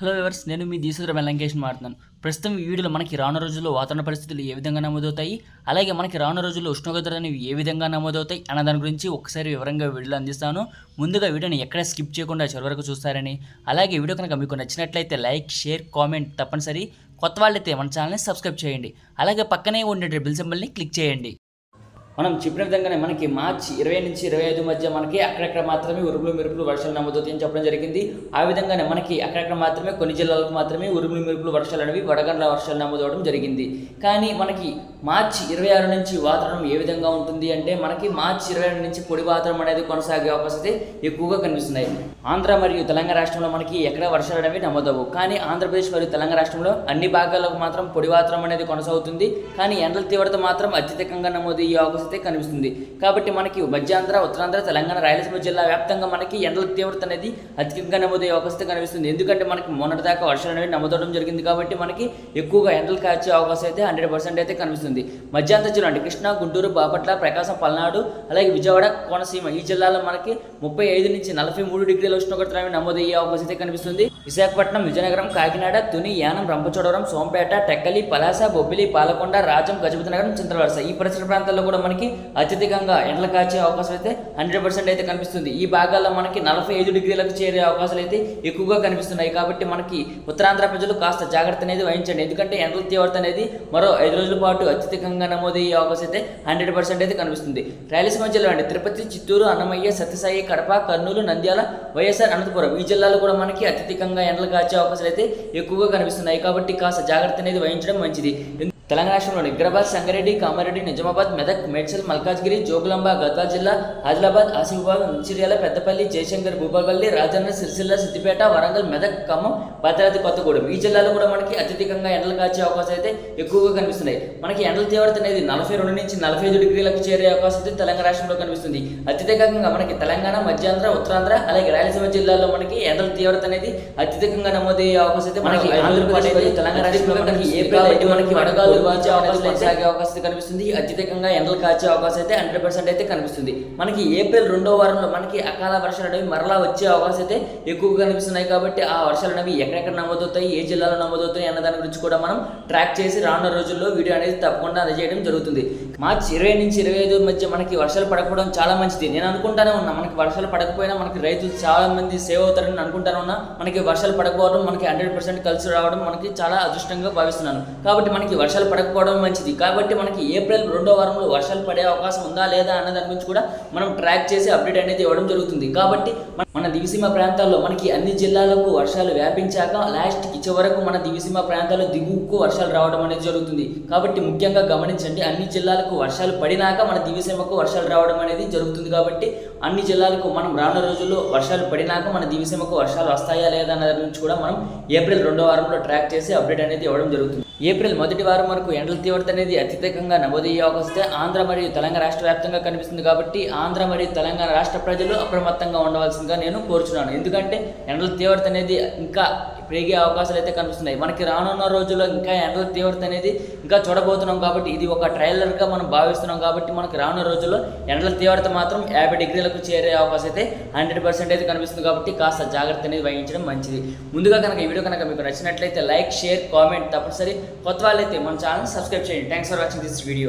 Hello viewers నేను మీ దీసుద్ర లంకేష్ మాట్లాడుతున్నాను. ప్రస్తుతం ఈ వీడియోలో మనకి రాను రోజుల్లో వాతావరణ పరిస్థితులు ఏ విధంగా నమోదవుతాయి? అలాగే మనకి రాను రోజుల్లో ఉష్ణోగ్రతలు అనేవి ఏ విధంగా నమోదవుతాయి? అన్న దాని గురించి ఒకసారి వివరంగా వీడియోలో అందిస్తాను. ముందుగా వీడియోని ఎక్కడ స్కిప్ చేయకుండా చివరి వరకు చూస్తారని. అలాగే వీడియో కనుక మీకు నచ్చినట్లయితే లైక్ షేర్ కామెంట్ తప్పనిసరి. కొత్త వాళ్ళైతే మన ఛానల్ని సబ్స్క్రైబ్ చేయండి. అలాగే పక్కనే ఉండే బిల్ సింబల్ని క్లిక్ చేయండి. మనం చెప్పిన విధంగానే మనకి మార్చి ఇరవై నుంచి ఇరవై ఐదు మధ్య మనకి అక్కడక్కడ మాత్రమే ఉరుములు మెరుపులు వర్షాలు నమోదవుతాయని చెప్పడం జరిగింది. ఆ విధంగానే మనకి అక్కడక్కడ మాత్రమే కొన్ని జిల్లాలకు మాత్రమే ఉరుములు మెరుపులు వర్షాలు అనేవి వడగండ్ల వర్షాలు నమోదవడం జరిగింది. కానీ మనకి మార్చి ఇరవై ఆరు నుంచి వాతావరణం ఏ విధంగా ఉంటుంది అంటే మనకి మార్చి ఇరవై ఆరు నుంచి పొడి వాతావరణం అనేది కొనసాగే అవకాశం ఎక్కువగా కనిపిస్తున్నాయి. ఆంధ్ర మరియు తెలంగాణ రాష్ట్రంలో మనకి ఎక్కడ వర్షాలు అనేవి నమోదవు కానీ ఆంధ్రప్రదేశ్ మరియు తెలంగాణ రాష్ట్రంలో అన్ని భాగాలకు మాత్రం పొడి వాతావరణం అనేది కొనసాగుతుంది. కానీ ఎండల తీవ్రత మాత్రం అత్యధికంగా నమోదయ్యే అవకాశం వస్తే కనిపిస్తుంది. కాబట్టి మనకి మధ్యాంధ్ర ఉత్తరాంధ్ర తెలంగాణ రాయలసీమ జిల్లా వ్యాప్తంగా మనకి ఎండల తీవ్రత అనేది అధికంగా నమోదయ్యే అవకాశం కనిపిస్తుంది. ఎందుకంటే మనకి మొన్నటి దాకా వర్షాలు అనేవి నమోదవడం జరిగింది కాబట్టి మనకి ఎక్కువగా ఎండలు కాచే అవకాశం అయితే హండ్రెడ్ పర్సెంట్ అయితే కనిపిస్తుంది. మధ్యాంధ్ర జిల్లా అంటే కృష్ణా గుంటూరు బాపట్ల ప్రకాశం పల్నాడు అలాగే విజయవాడ కోనసీమ ఈ జిల్లాలో మనకి ముప్పై ఐదు నుంచి నలభై మూడు డిగ్రీల ఉష్ణోగ్రత అనేవి నమోదయ్యే అవకాశం అయితే కనిపిస్తుంది. విశాఖపట్నం విజయనగరం కాకినాడ తుని యానం రంపచోడవరం సోంపేట టెక్కలి పలాస బొబ్బిలి పాలకొండ రాజం గజపతి నగరం చింతలవలస ఈ పరిసర ప్రాంతాల్లో కూడా మనకి అత్యధికంగా ఎండలు కాచే అవకాశం అయితే హండ్రెడ్ పర్సెంట్ అయితే కనిపిస్తుంది. ఈ భాగాల్లో మనకి నలభై ఐదు డిగ్రీలకు చేరే అవకాశాలు అయితే ఎక్కువగా కనిపిస్తున్నాయి. కాబట్టి మనకి ఉత్తరాంధ్ర ప్రజలు కాస్త జాగ్రత్త అనేది వహించండి. ఎందుకంటే ఎండల తీవ్రత అనేది మరో ఐదు రోజుల పాటు అత్యధికంగా నమోదయ్యే అవకాశం అయితే హండ్రెడ్ పర్సెంట్ అయితే కనిపిస్తుంది. రాయలసీమ జిల్లా అండి. తిరుపతి చిత్తూరు అన్నమయ్య సత్యసాయి కడప కర్నూలు నంద్యాల వైఎస్ఆర్ అనంతపురం ఈ జిల్లాలో కూడా మనకి అత్యధికంగా ఎండలు కాచే అవకాశాలు అయితే ఎక్కువగా కనిపిస్తున్నాయి. కాబట్టి కాస్త జాగ్రత్త అనేది వహించడం మంచిది. తెలంగాణ రాష్ట్రంలోని వికారాబాద్ సంగారెడ్డి కామారెడ్డి నిజామాబాద్ మెదక్ మేడ్చల్ మల్కాజ్గిరి జోగులాంబ గద్వాల్ జిల్లా ఆదిలాబాద్ ఆసిఫాబాద్ మంచిర్యాల పెద్దపల్లి జయశంకర్ భూపాలపల్లి రాజన్న సిరిసిల్ల సిద్దిపేట వరంగల్ మెదక్ ఖమ్మం భద్రాద్రి కొత్తగూడెం. ఈ జిల్లాలో కూడా మనకి అత్యధికంగా ఎండలు కాచే అవకాశం అయితే ఎక్కువగా కనిపిస్తున్నాయి. మనకి ఎండల తీవ్రత అనేది నలభై రెండు నుంచి నలభై ఐదు డిగ్రీలకు చేరే అవకాశం అయితే తెలంగాణ రాష్ట్రంలో కనిపిస్తుంది. అత్యధికంగా మనకి తెలంగాణ మధ్యాంధ్ర ఉత్తరాంధ్ర అలాగే రాయలసీమ జిల్లాలో మనకి ఎండల తీవ్రత అనేది అత్యధికంగా నమోదయ్యే అవకాశం అయితే మనకి ఆంధ్రప్రదేశ్ తెలంగాణ రాష్ట్రంలో మనకి ఏప్రిల్ మనకి వడగాలు వాచే అవకాశం అయితే సాగే అవకాశం కనిపిస్తుంది. అత్యధికంగా ఎండలు కాచే అవకాశం అయితే హండ్రెడ్ పర్సెంట్ అయితే కనిపిస్తుంది. మనకి ఏప్రిల్ రెండో వారంలో మనకి అకాల వర్షాలు అనేవి మరలా వచ్చే అవకాశం అయితే ఎక్కువగా కనిపిస్తున్నాయి కాబట్టి ఆ వర్షాలు అనేవి ఎక్కడెక్కడ నమోదవుతాయి ఏ జిల్లాలో నమోదవుతాయి అన్న దాని గురించి కూడా మనం ట్రాక్ చేసి రానున్న రోజుల్లో వీడియో అనేది తప్పకుండా అందజేయడం జరుగుతుంది. మార్చి ఇరవై నుంచి ఇరవై ఐదు మధ్య మనకి వర్షాలు పడకపోవడం చాలా మంచిది. నేను అనుకుంటానే ఉన్నా మనకి వర్షాలు పడకపోయినా మనకి రైతులు చాలా మంది సేవ్ అవుతారని అనుకుంటానే ఉన్నా మనకి వర్షాలు పడకపోవడం మనకి హండ్రెడ్ పర్సెంట్ కలిసి రావడం మనకి చాలా అదృష్టంగా భావిస్తున్నాను. కాబట్టి మనకి వర్షాలు పడకపోవడం మంచిది. కాబట్టి మనకి ఏప్రిల్ రెండో వారంలో వర్షాలు పడే అవకాశం ఉందా లేదా అన్న దాని గురించి కూడా మనం ట్రాక్ చేసి అప్డేట్ అనేది ఇవ్వడం జరుగుతుంది. కాబట్టి మన- దివిసీమ ప్రాంతాల్లో మనకి అన్ని జిల్లాలకు వర్షాలు వ్యాపించాక లాస్ట్ చివరకు మన దివిసీమ ప్రాంతాల్లో దిగువకు వర్షాలు రావడం అనేది జరుగుతుంది. కాబట్టి ముఖ్యంగా గమనించండి అన్ని జిల్లాలకు వర్షాలు పడినాక మన దివిసీమకు వర్షాలు రావడం అనేది జరుగుతుంది. కాబట్టి అన్ని జిల్లాలకు మనం రానున్న రోజుల్లో వర్షాలు పడినాక మన దివిసీమకు వర్షాలు వస్తాయా లేదా అన్న దాని గురించి కూడా మనం ఏప్రిల్ రెండో వారంలో ట్రాక్ చేసి అప్డేట్ అనేది ఇవ్వడం జరుగుతుంది. ఏప్రిల్ మొదటి వారం వరకు ఎండల తీవ్రత అనేది అత్యధికంగా నమోదయ్యే అవకాశం ఆంధ్ర మరియు తెలంగాణ రాష్ట్ర వ్యాప్తంగా కనిపిస్తుంది కాబట్టి ఆంధ్ర మరియు తెలంగాణ రాష్ట్ర ప్రజలు అప్రమత్తంగా ఉండవలసిందిగా నేను కోరుచున్నాను. ఎందుకంటే ఎండల తీవ్రత అనేది ఇంకా పెరిగే అవకాశాలు అయితే కనిపిస్తున్నాయి. మనకి రానున్న రోజుల్లో ఇంకా ఎండల తీవ్రత అనేది ఇంకా చూడబోతున్నాం కాబట్టి ఇది ఒక ట్రైలర్గా మనం భావిస్తున్నాం కాబట్టి మనకి రానున్న రోజుల్లో ఎండల తీవ్రత మాత్రం యాభై డిగ్రీలకు చేరే అవకాశం అయితే హండ్రెడ్ పర్సెంట్ అయితే కనిపిస్తుంది కాబట్టి కాస్త జాగ్రత్త అనేది వహించడం మంచిది. ముందుగా కనుక ఈ వీడియో కనుక మీకు నచ్చినట్లయితే లైక్ షేర్ కామెంట్ తప్పనిసరి. కొత్త వాళ్ళైతే మన ఛానల్ సబ్స్క్రైబ్ చేయండి. Thanks for watching this video